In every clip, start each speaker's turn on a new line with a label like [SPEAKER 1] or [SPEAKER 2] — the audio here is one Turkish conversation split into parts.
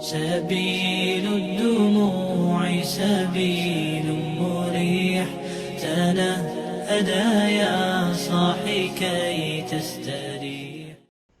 [SPEAKER 1] سبيل الدموع سبيل مريح تنهدى يا صاحي كي تستريح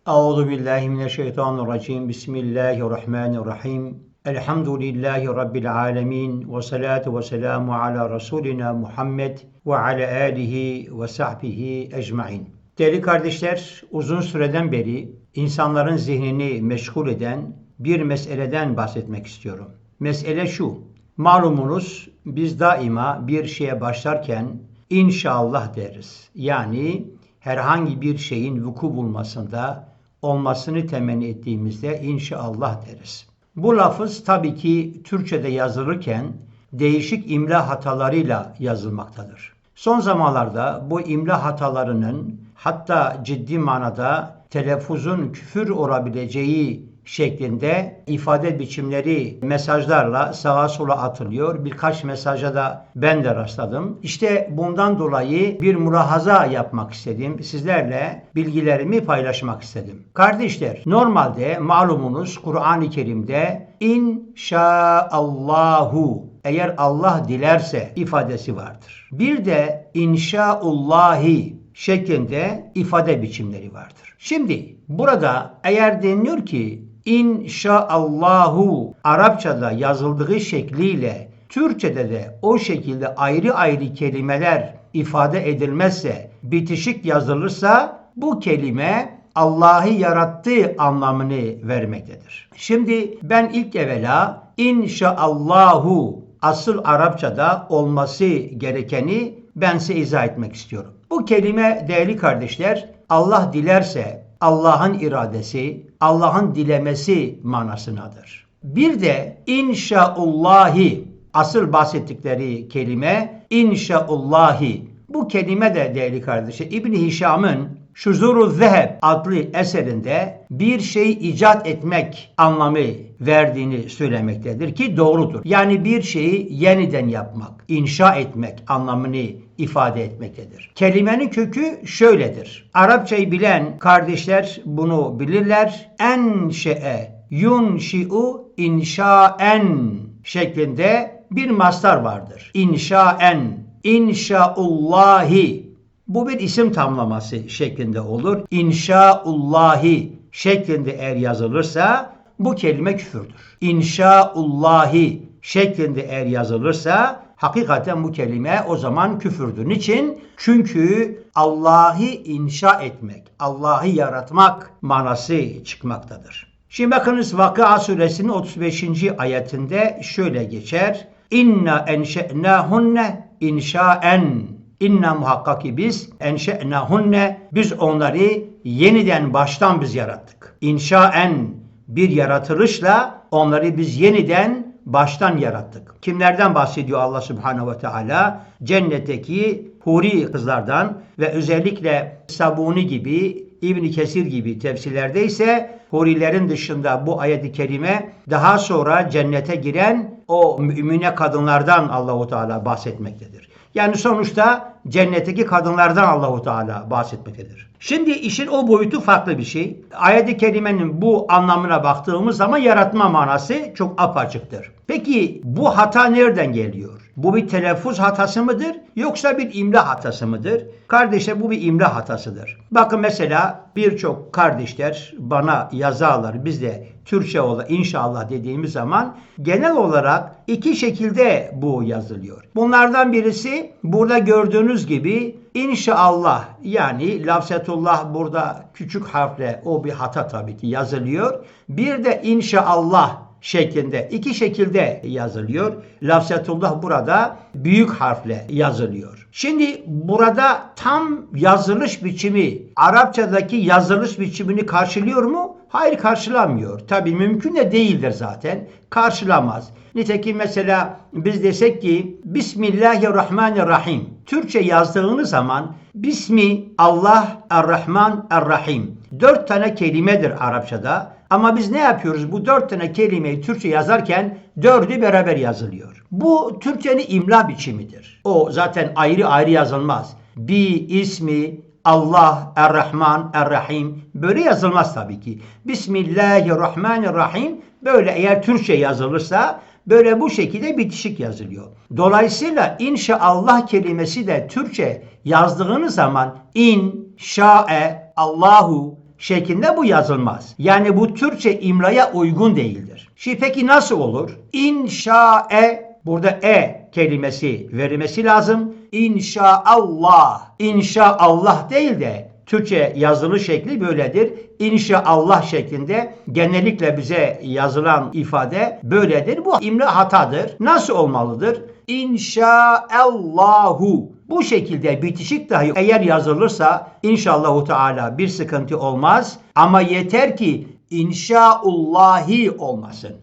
[SPEAKER 2] أعوذ بالله من الشيطان الرجيم بسم الله الرحمن الرحيم الحمد لله رب العالمين والصلاة والسلام على رسولنا Muhammed ve ala alihi ve sahbihi ecmain. Değerli kardeşler, uzun süreden beri insanların zihnini meşgul eden bir meseleden bahsetmek istiyorum. Mesele şu, malumunuz biz daima bir şeye başlarken inşallah deriz. Yani herhangi bir şeyin vuku bulmasında olmasını temenni ettiğimizde inşallah deriz. Bu lafız tabii ki Türkçe'de yazılırken değişik imla hatalarıyla yazılmaktadır. Son zamanlarda bu imla hatalarının hatta ciddi manada telaffuzun küfür olabileceği şeklinde ifade biçimleri mesajlarla sağa sola atılıyor. Birkaç mesaja da ben de rastladım. İşte bundan dolayı bir mulahaza yapmak istedim. Sizlerle bilgilerimi paylaşmak istedim. Kardeşler, normalde malumunuz Kur'an-ı Kerim'de inşaallahu eğer Allah dilerse ifadesi vardır. Bir de inşaullahi şeklinde ifade biçimleri vardır. Şimdi burada eğer deniliyor ki inşaallahu Arapçada yazıldığı şekliyle Türkçede de o şekilde ayrı ayrı kelimeler ifade edilmezse, bitişik yazılırsa bu kelime Allah'ı yarattığı anlamını vermektedir. Şimdi ben ilk evvela inşaallahu asıl Arapçada olması gerekeni ben size izah etmek istiyorum. Bu kelime değerli kardeşler Allah dilerse Allah'ın iradesi, Allah'ın dilemesi manasınadır. Bir de inşaullahi asıl bahsettikleri kelime inşaullahi. Bu kelime de değerli kardeşler İbn Hişam'ın Şuzuru Zeheb adlı eserinde bir şey icat etmek anlamı verdiğini söylemektedir ki doğrudur. Yani bir şeyi yeniden yapmak, inşa etmek anlamını ifade etmektedir. Kelimenin kökü şöyledir. Arapçayı bilen kardeşler bunu bilirler. Enşe'e yunşi'u inşaen şeklinde bir mastar vardır. İnşaen, inşaullahi bu bir isim tamlaması şeklinde olur. İnşaullahi şeklinde eğer yazılırsa bu kelime küfürdür. İnşaullahi şeklinde eğer yazılırsa hakikaten bu kelime o zaman küfürdür. Niçin? Çünkü Allah'ı inşa etmek, Allah'ı yaratmak manası çıkmaktadır. Şimdi bakınız Vakıa suresinin 35. ayetinde şöyle geçer. İnna enşe'nâhunne inşaen İnna muhakkak ki biz enşe'nahunne biz onları yeniden baştan biz yarattık. İnşaen bir yaratılışla onları biz yeniden baştan yarattık. Kimlerden bahsediyor Allah Subhanahu ve Teala? Cennetteki huri kızlardan ve özellikle Sabuni gibi İbn Kesir gibi tefsirlerde ise hurilerin dışında bu ayet-i kerime daha sonra cennete giren o mümine kadınlardan Allahu Teala bahsetmektedir. Yani sonuçta cennetteki kadınlardan Allahu Teala bahsetmektedir. Şimdi işin o boyutu farklı bir şey. Ayet-i kerimenin bu anlamına baktığımız zaman yaratma manası çok apaçıktır. Peki bu hata nereden geliyor? Bu bir telaffuz hatası mıdır yoksa bir imla hatası mıdır? Kardeşler bu bir imla hatasıdır. Bakın mesela birçok kardeşler bana yazarlar biz de Türkçe ola inşallah dediğimiz zaman genel olarak iki şekilde bu yazılıyor. Bunlardan birisi burada gördüğünüz gibi inşallah yani lafzetullah burada küçük harfle o bir hata tabii ki yazılıyor. Bir de inşallah şeklinde iki şekilde yazılıyor. Lafzetullah burada büyük harfle yazılıyor. Şimdi burada tam yazılış biçimi Arapçadaki yazılış biçimini karşılıyor mu? Hayır karşılamıyor. Tabii mümkün de değildir zaten. Karşılamaz. Nitekim mesela biz desek ki Bismillahirrahmanirrahim. Türkçe yazdığınız zaman Bismi Allah Er-Rahman Er-Rahim. Dört tane kelimedir Arapçada. Ama biz ne yapıyoruz? Bu dört tane kelimeyi Türkçe yazarken dördü beraber yazılıyor. Bu Türkçenin imla biçimidir. O zaten ayrı ayrı yazılmaz. Bi ismi Allah, Er-Rahman, Er-Rahim böyle yazılmaz tabii ki. Bismillahirrahmanirrahim böyle eğer Türkçe yazılırsa böyle bu şekilde bitişik yazılıyor. Dolayısıyla inşaallah kelimesi de Türkçe yazdığınız zaman in, şa'e, Allahu şeklinde bu yazılmaz. Yani bu Türkçe imlaya uygun değildir. Şimdi peki nasıl olur? İnşa'e burada e kelimesi verilmesi lazım. İnşaallah. İnşaallah değil de Türkçe yazılı şekli böyledir. İnşaallah şeklinde genellikle bize yazılan ifade böyledir. Bu imla hatadır. Nasıl olmalıdır? İnşaallahu. Bu şekilde bitişik dahi eğer yazılırsa inşallahu teala bir sıkıntı olmaz. Ama yeter ki inşaullahi olmasın.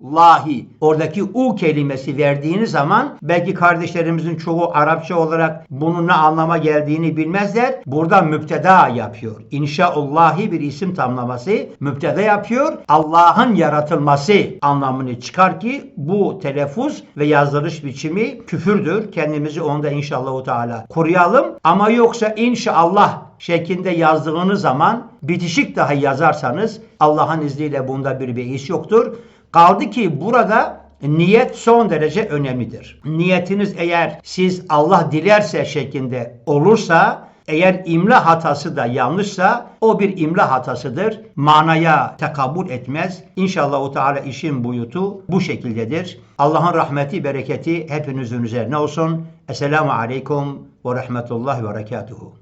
[SPEAKER 2] İnşaullahi. Oradaki u kelimesi verdiğiniz zaman belki kardeşlerimizin çoğu Arapça olarak bunun ne anlama geldiğini bilmezler. Burada müpteda yapıyor. İnşaullahi bir isim tamlaması müpteda yapıyor. Allah'ın yaratılması anlamını çıkar ki bu telaffuz ve yazılış biçimi küfürdür. Kendimizi onda inşallah teala koruyalım. Ama yoksa inşallah şeklinde yazdığınız zaman bitişik dahi yazarsanız Allah'ın izniyle bunda bir beis yoktur. Kaldı ki burada niyet son derece önemlidir. Niyetiniz eğer siz Allah dilerse şeklinde olursa eğer imla hatası da yanlışsa o bir imla hatasıdır. Manaya tekabül etmez. İnşallah Teala işin boyutu bu şekildedir. Allah'ın rahmeti, bereketi hepinizin üzerine olsun. Esselamu Aleyküm ve Rahmetullahi ve Berekatuhu.